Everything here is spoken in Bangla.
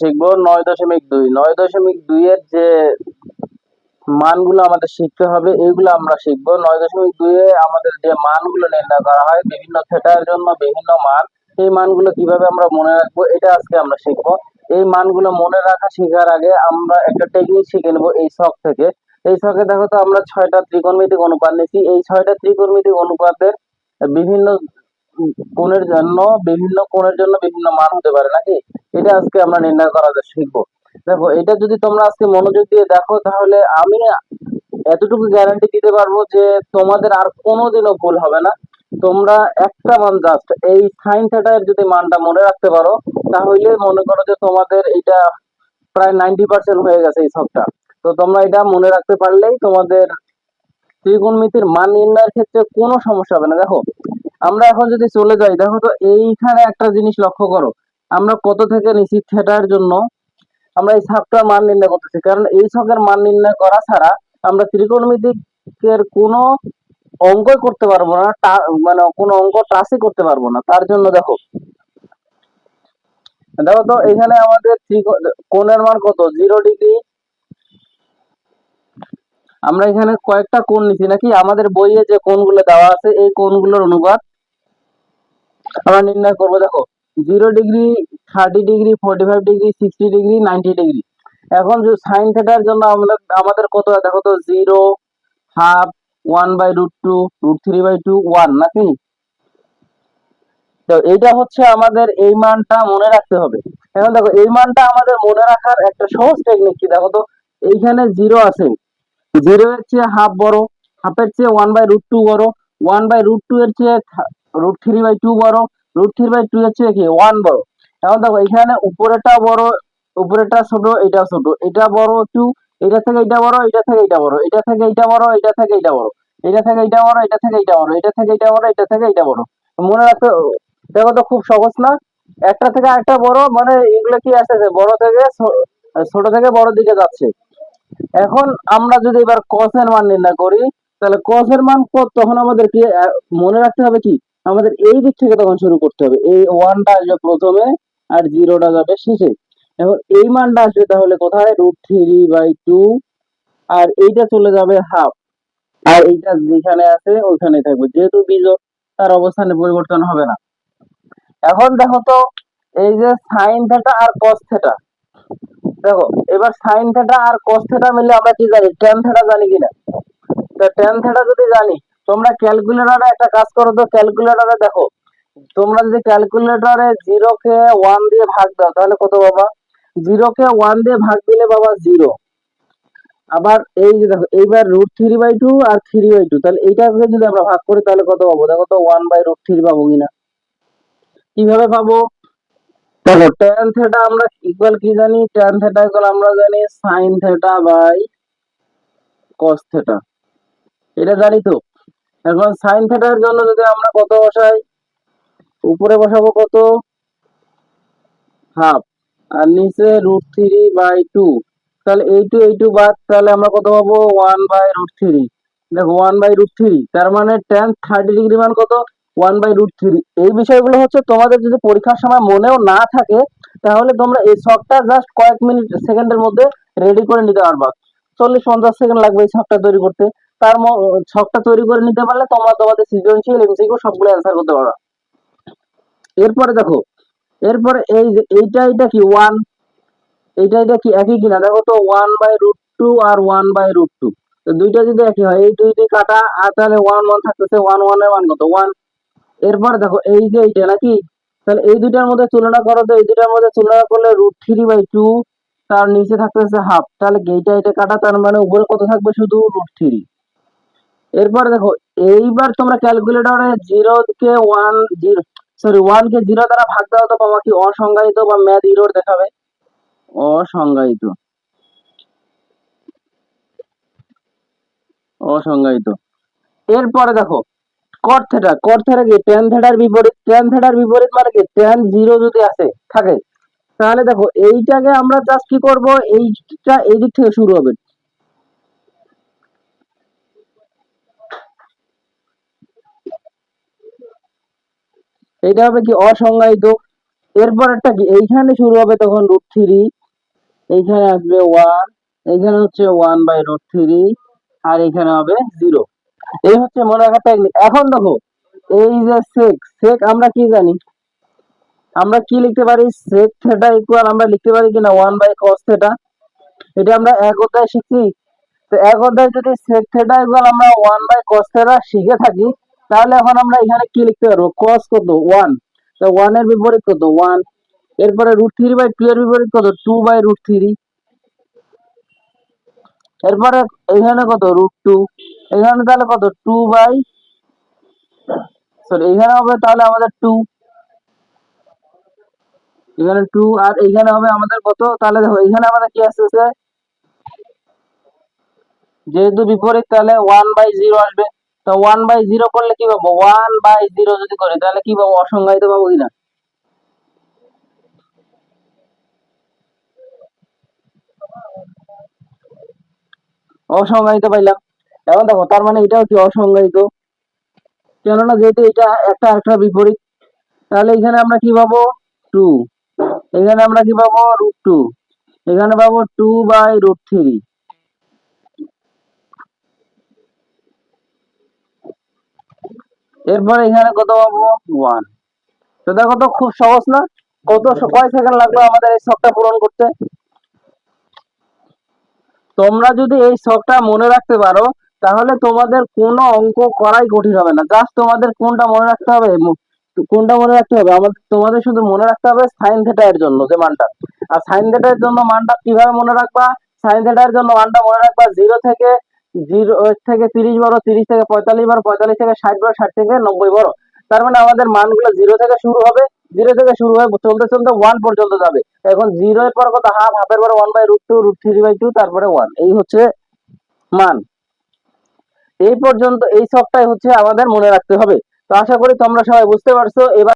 শিখব, নয় দশমিক দুই। নয় দশমিক দুই এর যে মানগুলো আমাদের শিখতে হবে এইগুলো আমরা শিখব। নয় দশমিক দুই এ আমাদের যে মানগুলো নির্ণয় করা হয়, বিভিন্ন থেটার জন্য বিভিন্ন মান, এই মানগুলো কীভাবে আমরা মনে রাখব, এটা আজকে আমরা শিখব। এই মানগুলো মনে রাখা শেখার আগে আমরা একটা টেকনিক শিখে নেব এই শখ থেকে। এই শখে দেখো তো আমরা ছয়টা ত্রিকোণমিতিক অনুপাত নিয়েছি। এই ছয়টা ত্রিকোণমিতিক অনুপাতের বিভিন্ন কোণের জন্য বিভিন্ন কোণের জন্য বিভিন্ন মান হতে পারে, নাকি? এটা আজকে আমরা নির্ণয় করা শিখব। দেখো, এটা যদি তোমরা আজকে মনোযোগ দিয়ে দেখো, তাহলে আমি এতটুকু গ্যারান্টি দিতে পারব যে তোমাদের আর কোনোদিনও ভুল হবে না। তোমরা একটা মান জাস্ট এই সাইন থিটার যদি মানটা মনে রাখতে পারো, তাহলে মনে করো যে তোমাদের এটা প্রায় নাইনটি পার্সেন্ট হয়ে গেছে এই সবটা তো তোমরা এটা মনে রাখতে পারলেই তোমাদের ত্রিকোণমিতির মান নির্ণয়ের ক্ষেত্রে কোনো সমস্যা হবে না। দেখো আমরা এখন যদি চলে যাই, দেখো তো এইখানে একটা জিনিস লক্ষ্য করো। আমরা কত থেকে নিচি থিটার জন্য? আমরা এই ছকটার মান নির্ণয় করতেছি, কারণ এই ছকের মান নির্ণয় করা ছাড়া আমরা ত্রিকোণমিতিকের কোনো অঙ্কই করতে পারব না মানে কোনো অঙ্ক টাচই করতে পারব না। তার জন্য দেখো দেখো তো এখানে আমাদের কোণের মান কত? Zero degree. আমরা এখানে কয়েকটা কোণ নিছি, নাকি আমাদের বইয়ে যে কোণগুলো দেওয়া আছে, এই কোণগুলোর অনুপাত আমরা নির্ণয় করব, দেখো zero degree thirty degree forty five degree sixty degree ninety degree এখন যে সাইন থেটার জন্য আমরা, আমাদের কত দেখো তো zero half one by root two root three by two one নাকি? তো এইটা হচ্ছে আমাদের এই মানটা মনে রাখতে হবে। এখন দেখো, এই মানটা আমাদের মনে রাখার একটা সহজ টেকনিক কি? দেখো তো, এইখানে জিরো আছে। জিরো এর চেয়ে হাফ বড় হাফের চেয়ে ওয়ান বাই রুট টু বড় ওয়ান বাই রুট টু এর চেয়ে রুট থ্রি বাই টু বড় রুট থ্রি বাই টু চেয়ে কি? ওয়ান বড়। এখন দেখো, এখানে উপরেটা বড় উপরেটা ছোট, এটা ছোট। এটা বড় টু এটা থেকে এটা বড়, এটা থেকে এটা বড়। এটা থেকে এটা বড়, এটা থেকে এটা বড়। এটা থেকে এটা বড়, এটা থেকে এটা বড়। এটা থেকে এটা বড়, এটা থেকে এটা বড়। মনে রাখতে, দেখো তো খুব সহজ না? একটা থেকে আরেকটা বড় মানে এগুলো কি আসতেছে বড় থেকে ছোট থেকে বড় দিকে যাচ্ছে। এখন আমরা যদি এবার এর মান নির্ণয় করি, তাহলে এর মান কত? তখন আমাদের কি মনে রাখতে হবে কি? আমাদের এই দিক থেকে তখন শুরু করতে হবে। এই ওয়ানটা আসবে প্রথমে আর জিরোটা যাবে শেষে। এখন এই মানটা আসবে তাহলে কোথায়? রুট থ্রি বাই টু আর এইটা চলে যাবে হাফ আর এইটা যেখানে আছে ওইখানে থাকবে। যেহেতু বীজক তার অবস্থানে পরিবর্তন হবে না। এখন দেখো তো, এই যে সাইন থেটা আর কস থেটা দেখো, এবার সাইন থেটা আর কস থেটা মিলে আমরা কি জানি? টেন থেটা জানি কিনা? তো টেন থেটা যদি জানি তোমরা ক্যালকুলেটরে একটা কাজ করো তো ক্যালকুলেটরে দেখো। তোমরা যদি ক্যালকুলেটরে জিরো কে ওয়ান দিয়ে ভাগ দাও, তাহলে কত বাবা জিরো কে ওয়ান দিয়ে ভাগ দিলে বাবা জিরো আবার এই যে দেখো, এইবার রুট থ্রি বাই টু আর থ্রি বাই টু তাহলে এইটাকে যদি আমরা ভাগ করি, তাহলে কত পাবো? দেখো তো ওয়ান বাই রুট থ্রি পাবো কিনা। কীভাবে পাবো? দেখো ট্যান থেটা আমরা ইকুয়াল কি জানি? ট্যান থেটা ইকুয়াল আমরা জানি sine theta by cos theta এটা জানি তো? এখন সাইন থেটার জন্য যদি আমরা কত বসাই? উপরে বসাবো কত? হাফ। আর নিচে রুট থ্রি বাই টু তাহলে এই টু এই টু বাদ, তাহলে আমরা কত পাবো? ওয়ান বাই রুট থ্রি দেখো ওয়ান বাই রুট থ্রি তার মানে টেন থার্টি ডিগ্রি মান কত? ওয়ান বাই রুট থ্রি এই বিষয়গুলো হচ্ছে তোমাদের যদি পরীক্ষার সময় মনেও না থাকে, তাহলে তোমরা এই ছকটা জাস্ট কয়েক মিনিট, সেকেন্ডের মধ্যে রেডি করে নিতে পারবা। চল্লিশ পঞ্চাশ সেকেন্ড লাগবে এই ছকটা তৈরি করতে। তার ছকটা তৈরি করে নিতে পারলে তোমরা তোমাদের সৃজনশীল এমসিকিউ সবগুলো অ্যান্সার করতে পারো। এরপরে দেখো, এরপরে এই যে, এইটা এটা কি ওয়ান এইটা এটা কি একই কিনা? দেখো তো ওয়ান বাই রুট টু আর ওয়ান বাই রুট টু দুইটা যদি একই হয়, এই দুইটি কাটা, আর তাহলে ওয়ান ওয়ান থাকতেছে ওয়ান ওয়ান মান কত? ওয়ান এরপর দেখো, এই যে এইটা নাকি? তাহলে এই দুইটার মধ্যে তুলনা করো তো, এই দুইটার মধ্যে তুলনা করলে রুট থ্রি বাই টু তার নিচে থাকতেছে হাফ তাহলে এইটা এটা কাটা, তার মানে উপরে কত থাকবে? শুধু রুট থ্রি এরপরে দেখো, এইবার তোমরা ক্যালকুলেটরে জিরো কে ওয়ান জিরো সরি ওয়ান কে জিরো দ্বারা ভাগ দাও, তো পাবা কি অসংজ্ঞায়িত বা ম্যাথ ইরোর দেখাবে? অসংজ্ঞায়িত। অসংজ্ঞায়িত। এরপরে দেখো কট থেটা কট থেটা কি? টেন থেটার বিপরীত টেন থেটার বিপরীত মানে কি? টেন জিরো যদি আসে, থাকে। তাহলে দেখো, এইটাকে আমরা জাস্ট কি করব? এইটা এই দিক থেকে শুরু হবে। এটা হবে কি অসংজ্ঞায়িত। এরপরেরটা কি? এইখানে শুরু হবে তখন রুট থ্রি এইখানে আসবে ওয়ান এইখানে হচ্ছে ওয়ান বাই রুট থ্রি আর এখানে হবে জিরো এই হচ্ছে মনে রাখার টেকনিক এখন দেখো, এই যে সেক সেক আমরা কি জানি? আমরা কি লিখতে পারি? সেক থেটা ইকুয়াল আমরা লিখতে পারি কিনা? ওয়ান বাই কস থেটা এটা আমরা এক অধ্যায় শিখছি। তো এক অধ্যায় যদি সেক থেটা ইকুয়াল আমরা ওয়ান বাই কস থেটা শিখে থাকি তাহলে এখন আমরা এখানে কি লিখতে পারব? কস কত? ওয়ান তো ওয়ানের বিপরীত কত? ওয়ান এরপরে রুট থ্রি বাই টু এর বিপরীত কত? টু বাই রুট থ্রি এরপরে এখানে কত? রুট টু এখানে তাহলে কত? টু বাই সরি এখানে হবে তাহলে আমাদের টু এখানে টু আর এখানে হবে আমাদের কত? তাহলে দেখো, এখানে আমাদের কি আসতেছে? যেহেতু বিপরীত, তাহলে ওয়ান বাই জিরো আসবে। তো ওয়ান বাই জিরো করলে কি পাবো? ওয়ান বাই জিরো যদি করি, তাহলে কি পাবো? অসংজ্ঞায়িত পাবো কিনা? অসংজ্ঞায়িত পাইলাম। এখন দেখো, তার মানে এটাও কি অসংজ্ঞায়িত? কেননা যেহেতু এটা একটা একটা বিপরীত, তাহলে এখানে আমরা কি পাবো? টু এখানে আমরা কি পাবো? রুট টু এখানে পাবো টু বাই রুট থ্রি এরপরে এখানে কত পাবো? ওয়ান তো দেখো তো খুব সহজ না? কত কয় সেকেন্ড লাগল আমাদের এই শখটা পূরণ করতে? তোমরা যদি এই শখটা মনে রাখতে পারো, তাহলে তোমাদের কোনো অঙ্ক করাই কঠিন হবে না। জাস্ট তোমাদের কোনটা মনে রাখতে হবে কোনটা মনে রাখতে হবে? আমাদের, তোমাদের শুধু মনে রাখতে হবে সাইন থেটা এর জন্য, যে মানটা। আর সাইন থেটা এর জন্য মানটা কীভাবে মনে রাখবা? সাইন থেটা এর জন্য মানটা মনে রাখবা জিরো থেকে জিরো থেকে তিরিশ বড়, তিরিশ থেকে পঁয়তাল্লিশ বড়, পঁয়তাল্লিশ থেকে ষাট বড়, ষাট থেকে নব্বই বড়। তার মানে আমাদের মানগুলো জিরো থেকে শুরু হবে, জিরো থেকে শুরু হয়ে চলতে চলতে ওয়ান পর্যন্ত যাবে। এখন জিরো এর পর কত? হাফ হাফের পর one by root two root three by two তারপরে ওয়ান এই হচ্ছে মান। এই পর্যন্ত, এই সবটাই হচ্ছে আমাদের মনে রাখতে হবে। তো আশা করি তোমরা সবাই বুঝতে পারছ। এবার